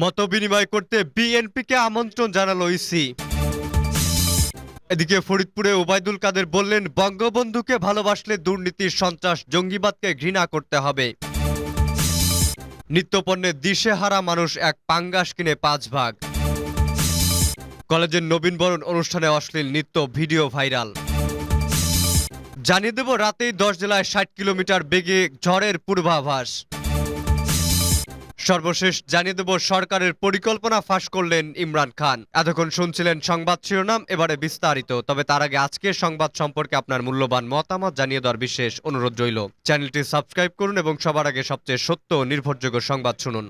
মত বিনিময় করতে বিএনপিকে আমন্ত্রণ জানালো ইসি। এদিকে ফরিদপুরে ওবায়দুল কাদের বললেন, বঙ্গবন্ধুকে ভালোবাসলে দুর্নীতির সন্ত্রাস জঙ্গিবাদকে ঘৃণা করতে হবে। নিত্যপণ্যে দিশেহারা মানুষ এক পাঙ্গাস কিনে পাঁচ ভাগ। কলেজের নবীনবরণ অনুষ্ঠানে অশ্লীল নৃত্য ভিডিও ভাইরাল। জানিয়ে দেব, রাতেই দশ জেলায় ষাট কিলোমিটার বেগে ঝড়ের পূর্বাভাস। সর্বশেষ জানিয়ে দেব, সরকারের পরিকল্পনা ফাঁস করলেন ইমরান খান। এতক্ষণ শুনছিলেন সংবাদ শিরোনাম, এবারে বিস্তারিত। তবে তার আগে আজকের সংবাদ সম্পর্কে আপনার মূল্যবান মতামত জানিয়ে দেওয়ার বিশেষ অনুরোধ রইল। চ্যানেলটি সাবস্ক্রাইব করুন এবং সবার আগে সবচেয়ে সত্য নির্ভরযোগ্য সংবাদ শুনুন।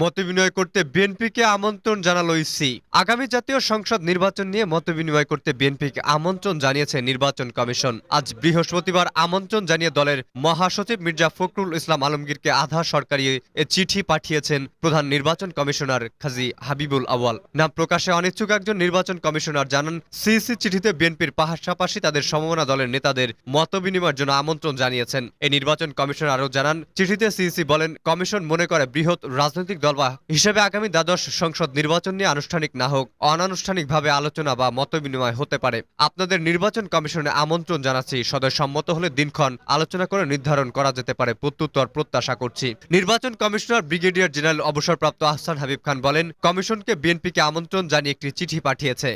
মতবিনিময় করতে বিএনপিকে আমন্ত্রণ জানালো ইসি। আগামী জাতীয় সংসদ নির্বাচন নিয়ে মতবিনিময় করতে বিএনপিকে আমন্ত্রণ জানিয়েছে নির্বাচন কমিশন। আজ বৃহস্পতিবার আমন্ত্রণ জানিয়ে দলের মহাসচিব মির্জা ফখরুল ইসলাম আলমগীরকে আধা সরকারি এ চিঠি পাঠিয়েছেন প্রধান নির্বাচন কমিশনার কাজী হাবিবুল আওয়াল নাম প্রকাশে অনিচ্ছুক একজন নির্বাচন কমিশনার জানান, সিইসি চিঠিতে বিএনপির পাশাপাশি তাদের সমমনা দলের নেতাদের মতবিনিময়ের জন্য আমন্ত্রণ জানিয়েছেন। এই নির্বাচন কমিশন আরও জানান, চিঠিতে সিইসি বলেন, কমিশন মনে করে বৃহৎ রাজনৈতিক দল বা হিসেবে আগামী দ্বাদশ সংসদ নির্বাচন নিয়ে আনুষ্ঠানিক না হোক, অনানুষ্ঠানিকভাবে আলোচনা বা মতবিনিময় হতে পারে। আপনাদের নির্বাচন কমিশনে আমন্ত্রণ জানাচ্ছি। সদয় সম্মত হলে দিনক্ষণ আলোচনা করে নির্ধারণ করা যেতে পারে। প্রত্যুত্তর, প্রত্যাশা করছি। নির্বাচন কমিশনার ব্রিগেডিয়ার জেনারেল অবসরপ্রাপ্ত আহসান হাবিব খান বলেন, কমিশনকে বিএনপিকে আমন্ত্রণ জানিয়ে একটি চিঠি পাঠিয়েছে।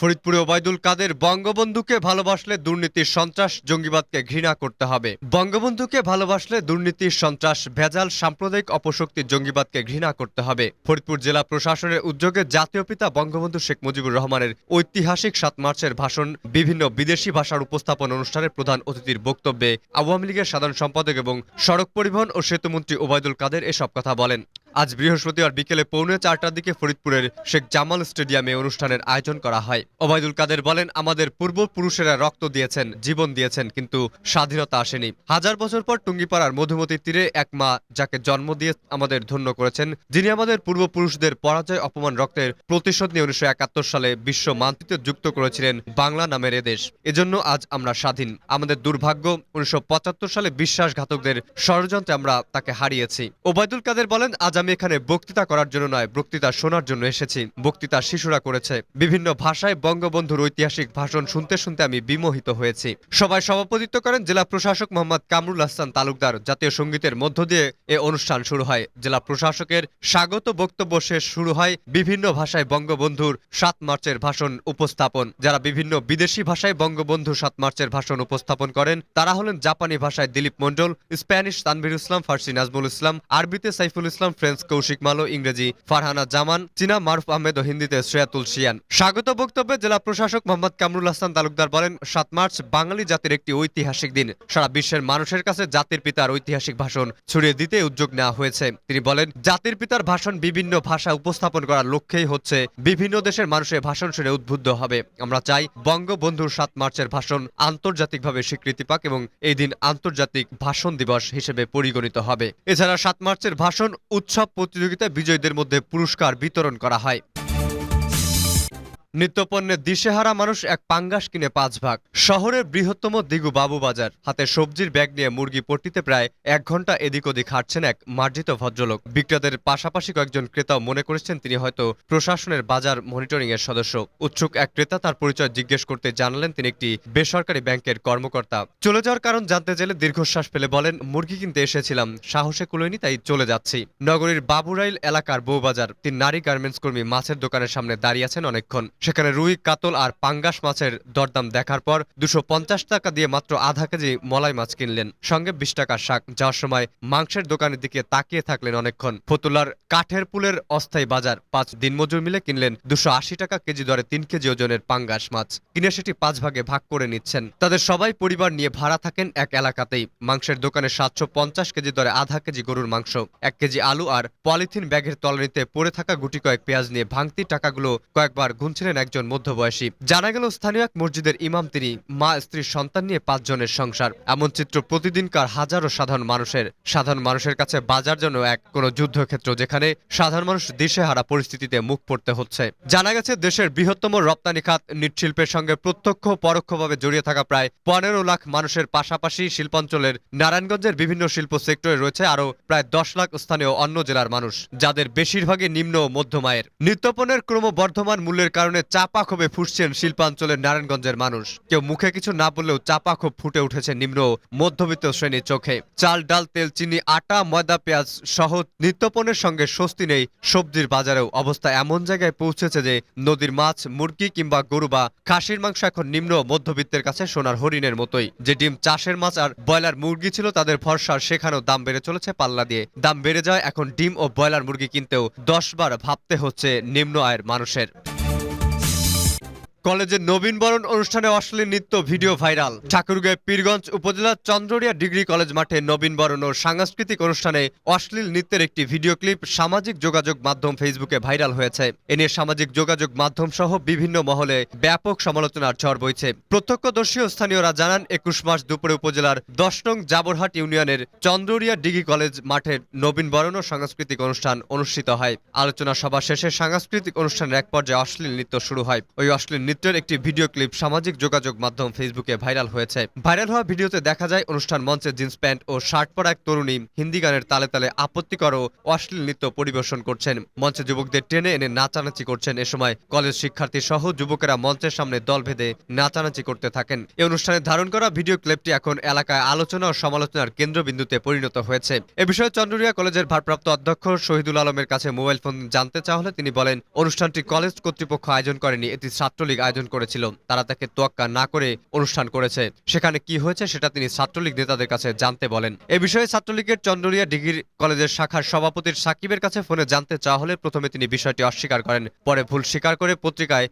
ফরিদপুরে ওবায়দুল কাদের বঙ্গবন্ধুকে ভালোবাসলে দুর্নীতির সন্ত্রাস, জঙ্গিবাদকে ঘৃণা করতে হবে। বঙ্গবন্ধুকে ভালোবাসলে দুর্নীতির সন্ত্রাস, ভেজাল সাম্প্রদায়িক অপশক্তি, জঙ্গিবাদকে ঘৃণা করতে হবে। ফরিদপুর জেলা প্রশাসনের উদ্যোগে জাতীয় পিতা বঙ্গবন্ধু শেখ মুজিবুর রহমানের ঐতিহাসিক সাত মার্চের ভাষণ, বিভিন্ন বিদেশি ভাষার উপস্থাপন অনুষ্ঠানের প্রধান অতিথির বক্তব্যে আওয়ামী লীগের সাধারণ সম্পাদক এবং সড়ক পরিবহন ও সেতুমন্ত্রী ওবায়দুল কাদের এসব কথা বলেন। আজ বৃহস্পতিবার বিকেলে পৌনে চারটার দিকে ফরিদপুরের শেখ জামাল স্টেডিয়ামে অনুষ্ঠানের আয়োজন করা হয়। ওবায়দুল কাদের বলেন, আমাদের পূর্বপুরুষেরা রক্ত দিয়েছেন, জীবন দিয়েছেন, কিন্তু স্বাধীনতা আসেনি। হাজার বছর পর টুঙ্গিপাড়ার মধুমতির তীরে এক মা যাকে জন্ম দিয়ে আমাদের ধন্য করেছেন, যিনি আমাদের পূর্বপুরুষদের পরাজয়, অপমান, রক্তের প্রতিশোধ নিয়ে উনিশশো একাত্তর সালে বিশ্ব মানচিত্রে যুক্ত করেছিলেন বাংলা নামের এদেশ এজন্য আজ আমরা স্বাধীন। আমাদের দুর্ভাগ্য, উনিশশো পঁচাত্তর সালে বিশ্বাসঘাতকদের ষড়যন্ত্রে আমরা তাকে হারিয়েছি। ওবায়দুল কাদের বলেন, আজ আমি এখানে বক্তৃতা করার জন্য নয়, বক্তৃতা শোনার জন্য এসেছি। বক্তৃতা শিশুরা করেছে। বিভিন্ন ভাষায় বঙ্গবন্ধুর ঐতিহাসিক ভাষণ শুনতে শুনতে আমি বিমোহিত হয়েছি। সবাই সভাপতিত্ব করেন জেলা প্রশাসক মোহাম্মদ কামরুল হাসান তালুকদার। জাতীয় সঙ্গীতের মধ্য দিয়ে এ অনুষ্ঠান শুরু হয়। জেলা প্রশাসকের স্বাগত বক্তব্য শেষ শুরু হয় বিভিন্ন ভাষায় বঙ্গবন্ধুর সাত মার্চের ভাষণ উপস্থাপন। যারা বিভিন্ন বিদেশি ভাষায় বঙ্গবন্ধু সাত মার্চের ভাষণ উপস্থাপন করেন, তারা হলেন জাপানি ভাষায় দিলীপ মণ্ডল, স্প্যানিশ তানভীর ইসলাম, ফার্সি নাজমুল ইসলাম, আরবিতে সাইফুল ইসলাম ফ্রেঞ্চ কৌশিক মালো, ইংরেজি ফারহানা জামান, চীনা মারুফ আহমেদ ও হিন্দিতে শ্রেয়াতুল শিয়ান। স্বাগত বক্তব্যে জেলা প্রশাসক মোহাম্মদ কামরুল হাসান তালুকদার বলেন, সাত মার্চ বাঙালি জাতির একটি ঐতিহাসিক দিন। সারা বিশ্বের মানুষের কাছে জাতির পিতার ঐতিহাসিক ভাষণ ছড়িয়ে দিতে উদ্যোগ নেওয়া হয়েছে। তিনি বলেন, জাতির পিতার ভাষণ বিভিন্ন ভাষা উপস্থাপন করার লক্ষ্যেই হচ্ছে, বিভিন্ন দেশের মানুষের ভাষণ শুনে উদ্বুদ্ধ হবে। আমরা চাই বঙ্গবন্ধুর সাত মার্চের ভাষণ আন্তর্জাতিকভাবে স্বীকৃতি পাক এবং এই দিন আন্তর্জাতিক ভাষণ দিবস হিসেবে পরিগণিত হবে। এছাড়া সাত মার্চের ভাষণ উৎসব প্রতিযোগিতায় বিজয়ীদের মধ্যে পুরস্কার বিতরণ করা হয়। নিত্যপণ্যের দিশেহারা মানুষ এক পাঙ্গাস কিনে পাঁচ ভাগ। শহরের বৃহত্তম দিগু বাবু বাজার। হাতে সবজির ব্যাগ নিয়ে মুরগি পট্টিতে প্রায় এক ঘণ্টা এদিক ওদিক হাঁটছেন এক মার্জিত ভদ্রলোক। বিক্রেতাদের পাশাপাশি কয়েকজন ক্রেতাও মনে করেছেন তিনি হয়তো প্রশাসনের বাজার মনিটরিং এর সদস্য। উৎসুক এক ক্রেতা তার পরিচয় জিজ্ঞেস করতে জানালেন তিনি একটি বেসরকারি ব্যাংকের কর্মকর্তা। চলে যাওয়ার কারণ জানতে চাইলে দীর্ঘশ্বাস ফেলে বলেন, মুরগি কিনতে এসেছিলাম, সাহসে কুলোয়নি, তাই চলে যাচ্ছি। নগরীর বাবুরাইল এলাকার বউবাজার তিন নারী গার্মেন্টস কর্মী মাছের দোকানের সামনে দাঁড়িয়ে আছেন অনেকক্ষণ। সেখানে রুই, কাতল আর পাঙ্গাস মাছের দরদাম দেখার পর দুশো টাকা দিয়ে মাত্র আধা কেজি মলাই মাছ কিনলেন। সঙ্গে বিশ টাকার শাক। যাওয়ার সময় মাংসের দোকানের দিকে তাকিয়ে থাকলেন অনেকক্ষণ। ফতুল্লার কাঠের পুলের অস্থায়ী বাজার। পাঁচ দিনমজুর মিলে কিনলেন দুশো টাকা কেজি দরে তিন কেজি ওজনের পাঙ্গাস মাছ। কিনে সেটি পাঁচ ভাগে ভাগ করে নিচ্ছেন। তাদের সবাই পরিবার নিয়ে ভাড়া থাকেন এক এলাকাতেই। মাংসের দোকানে সাতশো পঞ্চাশ কেজি দরে আধা কেজি গরুর মাংস, এক কেজি আলু আর পলিথিন ব্যাগের তলানিতে পড়ে থাকা গুটি কয়েক পেঁয়াজ নিয়ে ভাঙতি টাকাগুলো কয়েকবার গুনছিলেন ছিলেন একজন মধ্যবয়সী। জানা গেল স্থানীয় এক মসজিদের ইমাম তিনি মা স্ত্রী সন্তান নিয়ে পাঁচজনের সংসার। এমন চিত্র প্রতিদিনকার হাজারো সাধারণ মানুষের। সাধারণ মানুষের কাছে বাজার জন্য এক কোনো যুদ্ধক্ষেত্র যেখানে সাধারণ মানুষ দিশেহারা পরিস্থিতিতে মুখ পড়তে হচ্ছে। জানা গেছে, দেশের বৃহত্তম রপ্তানি খাত নিটশিল্পের সঙ্গে প্রত্যক্ষ পরোক্ষভাবে জড়িয়ে থাকা প্রায় পনেরো লাখ মানুষের পাশাপাশি শিল্পাঞ্চলের নারায়ণগঞ্জের বিভিন্ন শিল্প সেক্টরে রয়েছে আরও প্রায় দশ লাখ স্থানীয় অন্য জেলার মানুষ, যাদের বেশিরভাগই নিম্ন মধ্যমায়ের। নিত্যপণ্যের ক্রমবর্ধমান মূল্যের কারণে চাপা ক্ষোভে ফুসছেন শিল্পাঞ্চলের নারায়ণগঞ্জের মানুষ। কেউ মুখে কিছু না বললেও চাপা ক্ষোভ ফুটে উঠেছে নিম্ন মধ্যবিত্ত শ্রেণির চোখে। চাল, ডাল, তেল, চিনি, আটা, ময়দা, পেঁয়াজ সহ নিত্যপণ্যের সঙ্গে স্বস্তি নেই সবজির বাজারেও। অবস্থা এমন জায়গায় পৌঁছেছে যে নদীর মাছ, মুরগি কিংবা গরু বা খাসির মাংস এখন নিম্ন মধ্যবিত্তের কাছে সোনার হরিণের মতোই। যে ডিম চাষের মাছ আর ব্রয়লার মুরগি ছিল, তাদের ভরসার সেখানেও দাম বেড়ে চলেছে পাল্লা দিয়ে। দাম বেড়ে যায় এখন ডিম ও ব্রয়লার মুরগি কিনতেও দশ বার ভাবতে হচ্ছে নিম্ন আয়ের মানুষের। কলেজের নবীনবরণ অনুষ্ঠানে অশ্লীল নৃত্য ভিডিও ভাইরাল। ঠাকুরগাঁও পীরগঞ্জ উপজেলার চন্দ্ররিয়া ডিগ্রি কলেজ মাঠে নবীনবরণ ও সাংস্কৃতিক অনুষ্ঠানে অশ্লীল নৃত্যের একটি ভিডিও ক্লিপ সামাজিক যোগাযোগ মাধ্যম ফেসবুকে ভাইরাল হয়েছে। এ নিয়ে সামাজিক যোগাযোগ মাধ্যম সহ বিভিন্ন মহলে ব্যাপক সমালোচনার ঝড় বইছে। প্রত্যক্ষদর্শী স্থানীয়রা জানান, একুশ মাস দুপুরে উপজেলার দশ নং জাবরহাট ইউনিয়নের চন্দ্ররিয়া ডিগ্রি কলেজ মাঠে নবীনবরণ ও সাংস্কৃতিক অনুষ্ঠান অনুষ্ঠিত হয়। আলোচনা সভা শেষে সাংস্কৃতিক অনুষ্ঠানের এক পর্যায়ে অশ্লীল নৃত্য শুরু হয়। ওই অশ্লীল নৃত্যের একটি ভিডিও ক্লিপ সামাজিক যোগাযোগ মাধ্যম ফেসবুকে ভাইরাল হয়েছে। ভাইরাল হওয়া ভিডিওতে দেখা যায় অনুষ্ঠান মঞ্চে জিন্স প্যান্ট ও শার্ট পরা এক তরুণী হিন্দি গানের তালে তালে আপত্তিকর ও অশ্লীল নৃত্য পরিবেশন করছেন। মঞ্চে যুবকদের টেনে এনে নাচানাচি করছেন। এ সময় কলেজ শিক্ষার্থী সহ যুবকেরা মঞ্চের সামনে দল ভেদে নাচানাচি করতে থাকেন। এই অনুষ্ঠানে ধারণ করা ভিডিও ক্লিপটি এখন এলাকায় আলোচনা ও সমালোচনার কেন্দ্রবিন্দুতে পরিণত হয়েছে। এ বিষয়ে চন্দ্রিয়া কলেজের ভারপ্রাপ্ত অধ্যক্ষ শহীদুল আলমের কাছে মোবাইল ফোন জানতে চাওয়া হলে তিনি বলেন, অনুষ্ঠানটি কলেজ কর্তৃপক্ষ আয়োজন করেনি, এটি ছাত্রলীগ আয়োজন করেছিল, তারা তাকে তোয়াক্কা না করে অনুষ্ঠান করেছে। সেখানে কি হয়েছে সেটা তিনি ছাত্রলীগ নেতাদের কাছে জানতে বলেন। এ বিষয়ে ছাত্রলীগের চন্দ্রিয়া ডিগ্রি কলেজের শাখার সভাপতির সাকিবের কাছে ফোনে জানতে চাওয়া হলে প্রথমে তিনি বিষয়টি অস্বীকার করেন, পরে ভুল স্বীকার করে পত্রিকায়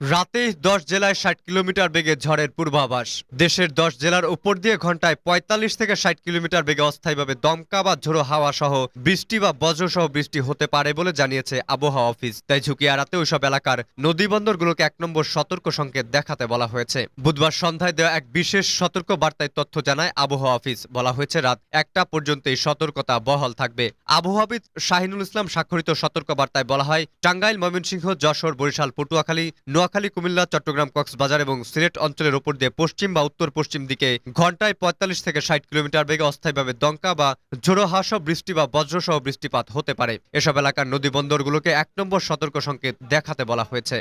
রাতে দশ জেলায় ষাট কিলোমিটার বেগে ঝড়ের পূর্বাভাস। দেশের দশ জেলার উপর দিয়ে ঘন্টায় পঁয়তাল্লিশ থেকে ষাট কিলোমিটার বেগে অস্থায়ীভাবে দমকা বা ঝোড়ো হাওয়া সহ বৃষ্টি বা বজ্রসহ বৃষ্টি হতে পারে বলে জানিয়েছে আবহাওয়া অফিস। তাই ঝুঁকি এড়াতে ওইসব এলাকার নদী বন্দরগুলোকে এক নম্বর সতর্ক সংকেত দেখাতে বলা হয়েছে। বুধবার সন্ধ্যায় দেওয়া এক বিশেষ সতর্ক বার্তায় তথ্য জানায় আবহাওয়া অফিস। বলা হয়েছে, রাত একটা পর্যন্ত এই সতর্কতা বহাল থাকবে। আবহাওয়াবিদ শাহিনুল ইসলাম স্বাক্ষরিত সতর্ক বার্তায় বলা হয়, টাঙ্গাইল, ময়মনসিংহ, যশোর, বরিশাল, পটুয়াখালী নোয়াখালী, কুমিল্লা, চট্টগ্রাম, কক্সবাজার এবং সিলেট অঞ্চলের উপর দিয়ে পশ্চিম বা উত্তর পশ্চিম দিকে ঘন্টায় পঁয়তাল্লিশ থেকে ষাট কিলোমিটার বেগে অস্থায়ীভাবে দঙ্কা বা ঝোড়ো হাস বৃষ্টি বা বজ্রসহ বৃষ্টিপাত হতে পারে। এসব এলাকার নদী বন্দরগুলোকে এক নম্বর সতর্ক সংকেত দেখাতে বলা হয়েছে।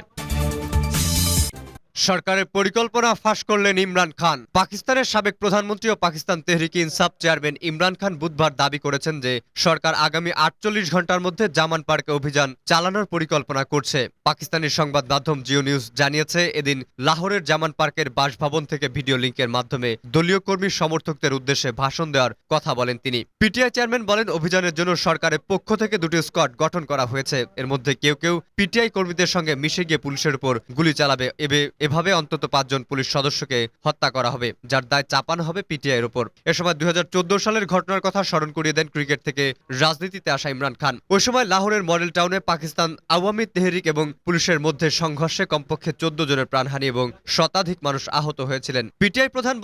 সরকারের পরিকল্পনা ফাঁস করলেন ইমরান খান। পাকিস্তানের সাবেক প্রধানমন্ত্রী ও পাকিস্তান তেহরিকি ইনসাফ চেয়ারম্যান ইমরান খান বুধবার দাবি করেছেন যে, সরকার আগামী আটচল্লিশ ঘণ্টার মধ্যে জামান পার্কে অভিযান চালানোর পরিকল্পনা করছে। পাকিস্তানি সংবাদ মাধ্যম জিও নিউজ জানিয়েছে, এদিন লাহোরের জামান পার্কের বাসভবন থেকে ভিডিও লিঙ্কের মাধ্যমে দলীয় কর্মী সমর্থকদের উদ্দেশ্যে ভাষণ দেওয়ার কথা বলেন তিনি। পিটিআই চেয়ারম্যান বলেন, অভিযানের জন্য সরকারের পক্ষ থেকে দুটি স্কোয়াড গঠন করা হয়েছে। এর মধ্যে কেউ কেউ পিটিআই কর্মীদের সঙ্গে মিশে গিয়ে পুলিশের উপর গুলি চালাবে, এবে এভাবে অন্তত পাঁচজন পুলিশ সদস্যকে হত্যা করা হবে, যার দায় চাপানো হবে পিটিআই এর উপর। এ সময় দুই হাজার চোদ্দ সালের ঘটনার কথা স্মরণ করিয়ে দেন ক্রিকেট থেকে রাজনীতিতে আসা ইমরান খান। ওই সময় লাহোরের মডেল টাউনে পাকিস্তান আওয়ামী তেহরিক এবং পুলিশের মধ্যে সংঘর্ষে কমপক্ষে চোদ্দ জনের প্রাণহানি এবং শতাধিক মানুষ আহত হয়েছিলেন। পিটিআই প্রধান